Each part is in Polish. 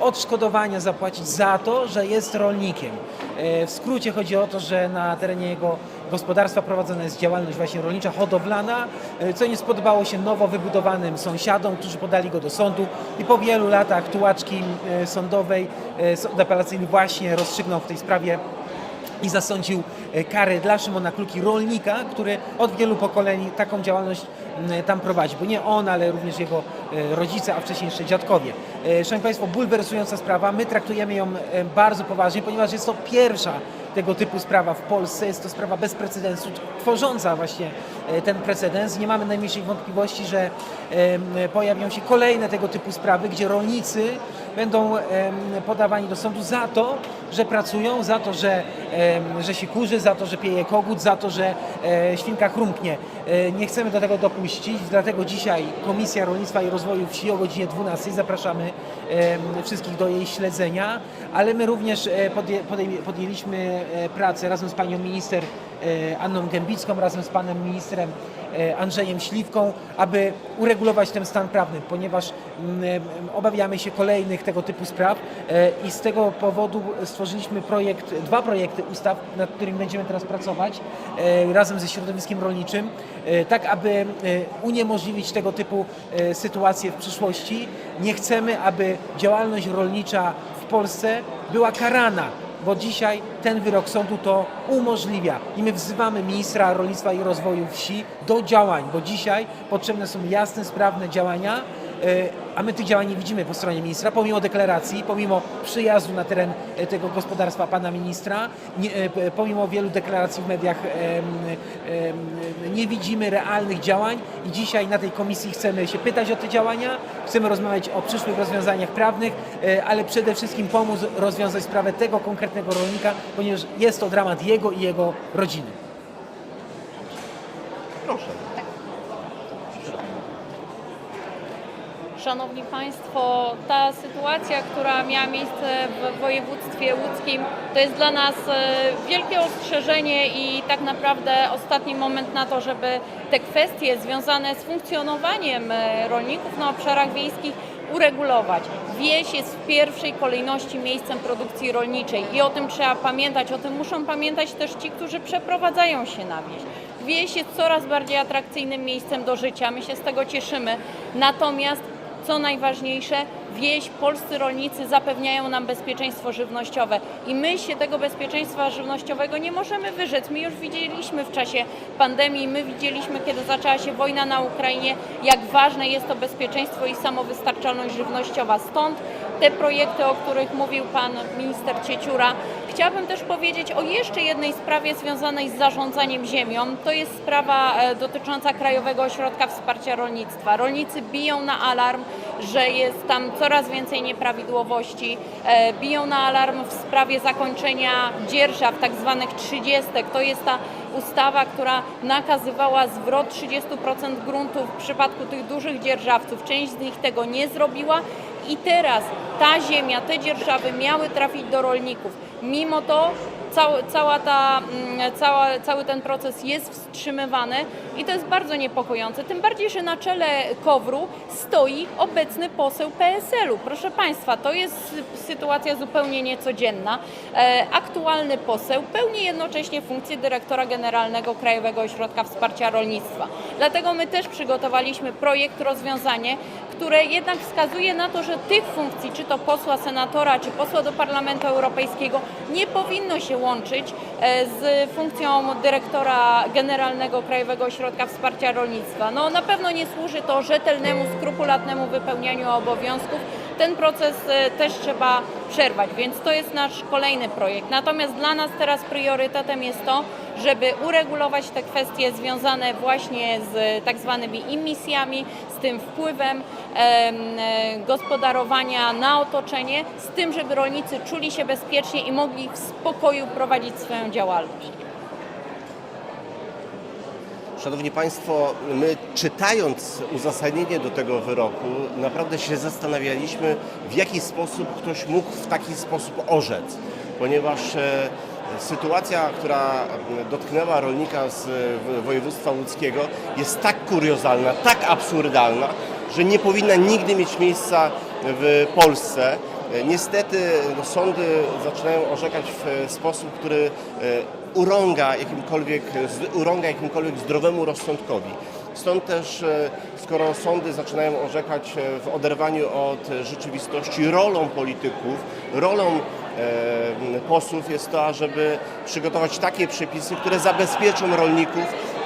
odszkodowania zapłacić za to, że jest rolnikiem. E, W skrócie chodzi o to, że na terenie jego gospodarstwa prowadzona jest działalność właśnie rolnicza, hodowlana, e, co nie spodobało się nowo wybudowanym sąsiadom, którzy podali go do sądu i po wielu latach tułaczki e, sądowej sąd apelacyjny właśnie rozstrzygnął w tej sprawie i zasądził e, karę dla Szymona Kluki, rolnika, który od wielu pokoleń taką działalność tam prowadzi. Bo nie on, ale również jego e, rodzice, a wcześniej jeszcze dziadkowie. E, Szanowni Państwo, bulwersująca sprawa. My traktujemy ją bardzo poważnie, ponieważ jest to pierwsza tego typu sprawa w Polsce. Jest to sprawa bez precedensu, tworząca właśnie ten precedens. Nie mamy najmniejszych wątpliwości, że pojawią się kolejne tego typu sprawy, gdzie rolnicy będą podawani do sądu za to, że pracują, za to, że, że się kurzy, za to, że pieje kogut, za to, że e, świnka chrumknie. E, Nie chcemy do tego dopuścić, dlatego dzisiaj Komisja Rolnictwa i Rozwoju Wsi o godzinie 12 zapraszamy wszystkich do jej śledzenia, ale my również e, podjęliśmy pracę razem z panią minister Anną Gębicką, razem z panem ministrem Andrzejem Śliwką, aby uregulować ten stan prawny, ponieważ mm, obawiamy się kolejnych tego typu spraw i z tego powodu stworzyliśmy projekt, dwa projekty ustaw, nad którymi będziemy teraz pracować e, razem ze środowiskiem rolniczym, e, tak aby e, uniemożliwić tego typu sytuacje w przyszłości. Nie chcemy, aby działalność rolnicza w Polsce była karana bo dzisiaj ten wyrok sądu to umożliwia i my wzywamy ministra rolnictwa i rozwoju wsi do działań, bo dzisiaj potrzebne są jasne, sprawne działania, a my tych działań nie widzimy po stronie ministra, pomimo deklaracji, pomimo przyjazdu na teren e, tego gospodarstwa pana ministra, nie, e, pomimo wielu deklaracji w mediach nie widzimy realnych działań i dzisiaj na tej komisji chcemy się pytać o te działania, chcemy rozmawiać o przyszłych rozwiązaniach prawnych, e, ale przede wszystkim pomóc rozwiązać sprawę tego konkretnego rolnika, ponieważ jest to dramat jego i jego rodziny. Proszę. Szanowni Państwo, ta sytuacja, która miała miejsce w województwie łódzkim, to jest dla nas e, wielkie ostrzeżenie i tak naprawdę ostatni moment na to, żeby te kwestie związane z funkcjonowaniem e, rolników na obszarach wiejskich uregulować. Wieś jest w pierwszej kolejności miejscem produkcji rolniczej i o tym trzeba pamiętać, o tym muszą pamiętać też ci, którzy przeprowadzają się na wieś. Wieś jest coraz bardziej atrakcyjnym miejscem do życia, my się z tego cieszymy. Natomiast co najważniejsze, wieś, polscy rolnicy zapewniają nam bezpieczeństwo żywnościowe i my się tego bezpieczeństwa żywnościowego nie możemy wyrzec. My już widzieliśmy w czasie pandemii, my widzieliśmy, kiedy zaczęła się wojna na Ukrainie, jak ważne jest to bezpieczeństwo i samowystarczalność żywnościowa. Stąd te projekty, o których mówił pan minister Cieciura. Chciałabym też powiedzieć o jeszcze jednej sprawie związanej z zarządzaniem ziemią. To jest sprawa e, dotycząca Krajowego Ośrodka Wsparcia Rolnictwa. Rolnicy biją na alarm, że jest tam coraz więcej nieprawidłowości. E, Biją na alarm w sprawie zakończenia dzierżaw, tak zwanych trzydziestek. To jest ta ustawa, która nakazywała zwrot 30% gruntów w przypadku tych dużych dzierżawców. Część z nich tego nie zrobiła i teraz ta ziemia, te dzierżawy miały trafić do rolników. Mimo to cała, cała ta, mm, cała, cały ten proces jest wstrzymywany i to jest bardzo niepokojące. Tym bardziej, że na czele KOWR-u stoi obecny poseł PSL-u. Proszę Państwa, to jest sy- sytuacja zupełnie niecodzienna. E, aktualny poseł pełni jednocześnie funkcję dyrektora generalnego Krajowego Ośrodka Wsparcia Rolnictwa. Dlatego my też przygotowaliśmy projekt, rozwiązanie, które jednak wskazuje na to, że tych funkcji, czy to posła, senatora, czy posła do Parlamentu Europejskiego, nie powinno się łączyć e, z funkcją dyrektora generalnego Krajowego Ośrodka Wsparcia Rolnictwa. No na pewno nie służy to rzetelnemu, skrupulatnemu wypełnianiu obowiązków. Ten proces e, też trzeba przerwać, więc to jest nasz kolejny projekt. Natomiast dla nas teraz priorytetem jest to, żeby uregulować te kwestie związane właśnie z tak zwanymi emisjami, z tym wpływem em, e, gospodarowania na otoczenie, z tym, żeby rolnicy czuli się bezpiecznie i mogli w spokoju prowadzić swoją działalność. Szanowni Państwo, my czytając uzasadnienie do tego wyroku, naprawdę się zastanawialiśmy, w jaki sposób ktoś mógł w taki sposób orzec, ponieważ e, sytuacja, która dotknęła rolnika z województwa łódzkiego jest tak kuriozalna, tak absurdalna, że nie powinna nigdy mieć miejsca w Polsce. E, Niestety no, sądy zaczynają orzekać w e, sposób, który urąga jakimkolwiek, urąga jakimkolwiek zdrowemu rozsądkowi. Stąd też, e, skoro sądy zaczynają orzekać e, w oderwaniu od rzeczywistości, rolą polityków, rolą e, posłów jest to, ażeby przygotować takie przepisy, które zabezpieczą rolników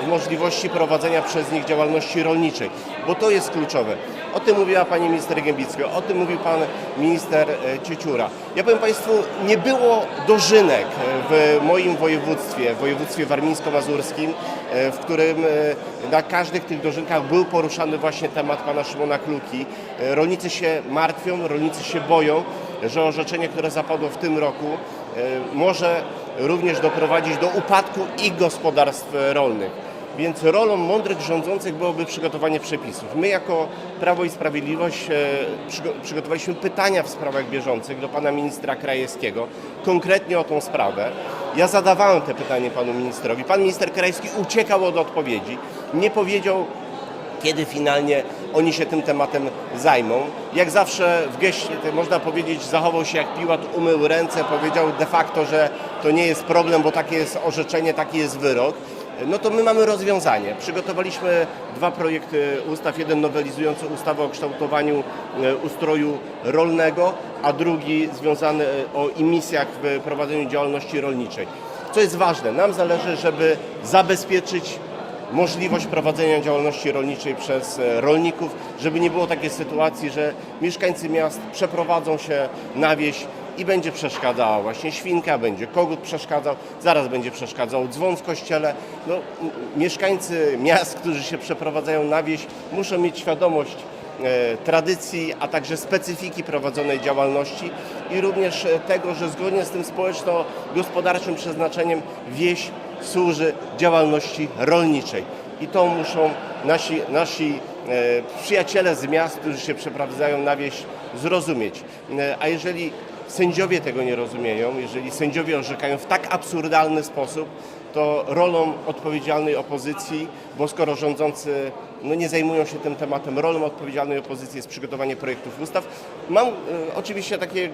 możliwości prowadzenia przez nich działalności rolniczej, bo to jest kluczowe. O tym mówiła pani minister Gębicka, o tym mówił pan minister e, Cieciura. Ja powiem państwu, nie było dożynek w moim województwie, w województwie warmińsko-mazurskim, e, w którym e, na każdych tych dożynkach był poruszany właśnie temat pana Szymona Kluki. E, Rolnicy się martwią, rolnicy się boją, że orzeczenie, które zapadło w tym roku, e, może również doprowadzić do upadku ich gospodarstw e, rolnych. Więc rolą mądrych rządzących byłoby przygotowanie przepisów. My jako Prawo i Sprawiedliwość e, przygo- przygotowaliśmy pytania w sprawach bieżących do pana ministra Krajewskiego, konkretnie o tą sprawę. Ja zadawałem te pytanie panu ministrowi. Pan minister Krajewski uciekał od odpowiedzi. Nie powiedział, kiedy finalnie oni się tym tematem zajmą. Jak zawsze w geście, można powiedzieć, zachował się jak Piłat, umył ręce, powiedział de facto, że to nie jest problem, bo takie jest orzeczenie, taki jest wyrok. No to my mamy rozwiązanie. Przygotowaliśmy dwa projekty ustaw. Jeden nowelizujący ustawę o kształtowaniu e, ustroju rolnego, a drugi związany e, o emisjach w prowadzeniu działalności rolniczej. Co jest ważne, nam zależy, żeby zabezpieczyć możliwość prowadzenia działalności rolniczej przez e, rolników, żeby nie było takiej sytuacji, że mieszkańcy miast przeprowadzą się na wieś i będzie przeszkadzała właśnie świnka, będzie kogut przeszkadzał, zaraz będzie przeszkadzał dzwon w kościele. No, mieszkańcy miast, którzy się przeprowadzają na wieś, muszą mieć świadomość e, tradycji, a także specyfiki prowadzonej działalności i również e, tego, że zgodnie z tym społeczno-gospodarczym przeznaczeniem wieś służy działalności rolniczej. I to muszą nasi, nasi e, przyjaciele z miast, którzy się przeprowadzają na wieś, zrozumieć. E, a jeżeli sędziowie tego nie rozumieją, jeżeli sędziowie orzekają w tak absurdalny sposób, to rolą odpowiedzialnej opozycji, bo skoro rządzący no, nie zajmują się tym tematem, rolą odpowiedzialnej opozycji jest przygotowanie projektów ustaw. Mam e, oczywiście takie, e,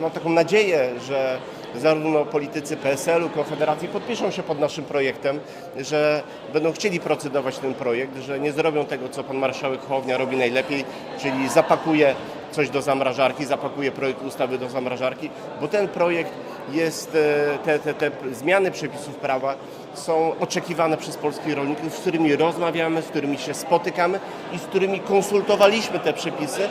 mam taką nadzieję, że zarówno politycy PSL-u, Konfederacji podpiszą się pod naszym projektem, że będą chcieli procedować ten projekt, że nie zrobią tego, co pan marszałek Hołownia robi najlepiej, czyli zapakuje coś do zamrażarki, zapakuje projekt ustawy do zamrażarki, bo ten projekt jest, e, te, te, te zmiany przepisów prawa są oczekiwane przez polskich rolników, z którymi rozmawiamy, z którymi się spotykamy i z którymi konsultowaliśmy te przepisy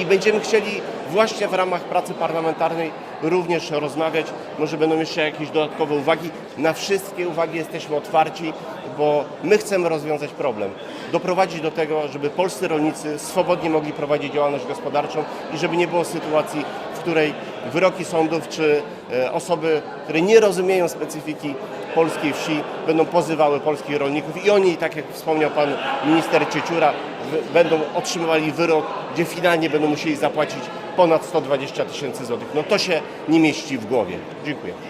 i będziemy chcieli właśnie w ramach pracy parlamentarnej również rozmawiać. Może będą jeszcze jakieś dodatkowe uwagi. Na wszystkie uwagi jesteśmy otwarci, bo my chcemy rozwiązać problem. Doprowadzić do tego, żeby polscy rolnicy swobodnie mogli prowadzić działalność gospodarczą i żeby nie było sytuacji, w której wyroki sądów czy e, osoby, które nie rozumieją specyfiki polskiej wsi, będą pozywały polskich rolników i oni, tak jak wspomniał pan minister Cieciura, będą otrzymywali wyrok, gdzie finalnie będą musieli zapłacić ponad 120 tysięcy złotych. No to się nie mieści w głowie. Dziękuję.